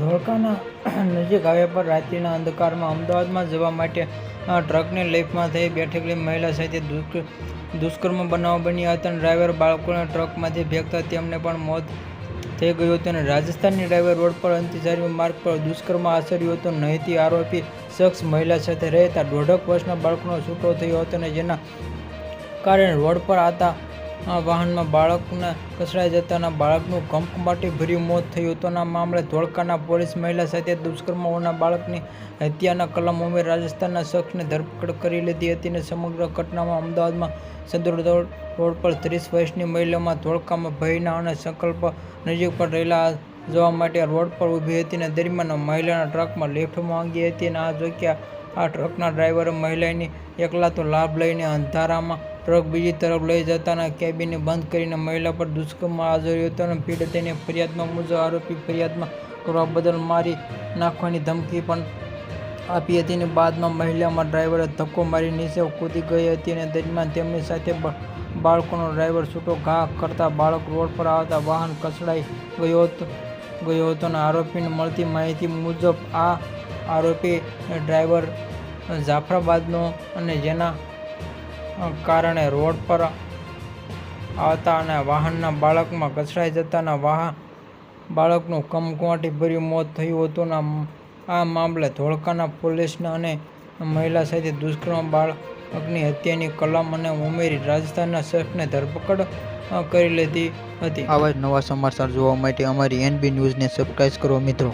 ધોળકાના નજીક હાઈવે પર રાત્રિના અંધકારમાં અમદાવાદમાં જવા માટે ટ્રકની લેફમાં થઈ બેઠેલી મહિલા સાથે દુષ્ક- દુષ્કર્મ બનાવ બન્યા હતા અને ડ્રાઈવર બાળકોને ટ્રકમાંથી ફેંકતા તેમને પણ મોત થઈ ગયું હતું અને રાજસ્થાનની ડ્રાઈવર રોડ પર અંતિચારી માર્ગ પર દુષ્કર્મ આચર્યું હતું. નહીંથી આરોપી શખ્સ મહિલા સાથે રહેતા દોઢક વર્ષના બાળકનો છૂટો થયો હતો અને જેના કારણે રોડ પર આવતા આ વાહનમાં બાળકને કચડાઈ જતાના બાળકનું કંપમાટી ભર્યું મોત થયું હતું. મામલે ધોળકાના પોલીસ મહિલા સાથે દુષ્કર્મોના બાળકની હત્યાના કલમ ઉમેર રાજસ્થાનના શખ્સને ધરપકડ કરી લીધી હતી અને સમગ્ર ઘટનામાં અમદાવાદમાં સદર રોડ પર ત્રીસ વર્ષની મહિલામાં ધોળકામાં ભયના અને સંકલ્પ નજીક પર રહેલા જવા માટે રોડ પર ઊભી હતી અને દરમિયાન મહિલાના ટ્રકમાં લિફ્ટ માંગી હતી અને આ જોગ્યા આ ટ્રકના ડ્રાઈવરે મહિલાની એકલાતો લાભ લઈને અંધારામાં ટ્રક બીજી તરફ લઈ જતાના કેબિનને બંધ કરીને મહિલા પર દુષ્કર્મ આચર્યું હતો અને પીડિતને ફરિયાદમાં મુજબ આરોપી ફરિયાદમાં કરવા બદલ મારી નાખવાની ધમકી પણ આપી હતી અને બાદમાં મહિલામાં ડ્રાઈવરે ધક્કો મારી નીચે કૂદી ગઈ હતી અને દરમિયાન તેમની સાથે બાળકોનો ડ્રાઈવર છૂટો ઘા કરતા બાળક રોડ પર આવતા વાહન કચડાઈ ગયો હતો ગયો હતો અને આરોપીને મળતી માહિતી મુજબ આ આરોપી ડ્રાઈવર જાફરાબાદનો અને જેના કારણે રોડ પર આવતા અને વાહનના બાળકમાં કચડાઈ જતાના વાહન બાળકનું કમકવાટીભર્યું મોત થયું હતું આ મામલે ધોળકાના પોલીસના અને મહિલા સાથે દુષ્કર્મ બાળકની હત્યાની કલમ અને ઉમેરી રાજસ્થાનના શખ્સને ધરપકડ કરી લીધી હતી. આવા જ નવા સમાચાર જોવા માટે અમારી એનબી ન્યૂઝને સબસ્ક્રાઈબ કરો મિત્રો.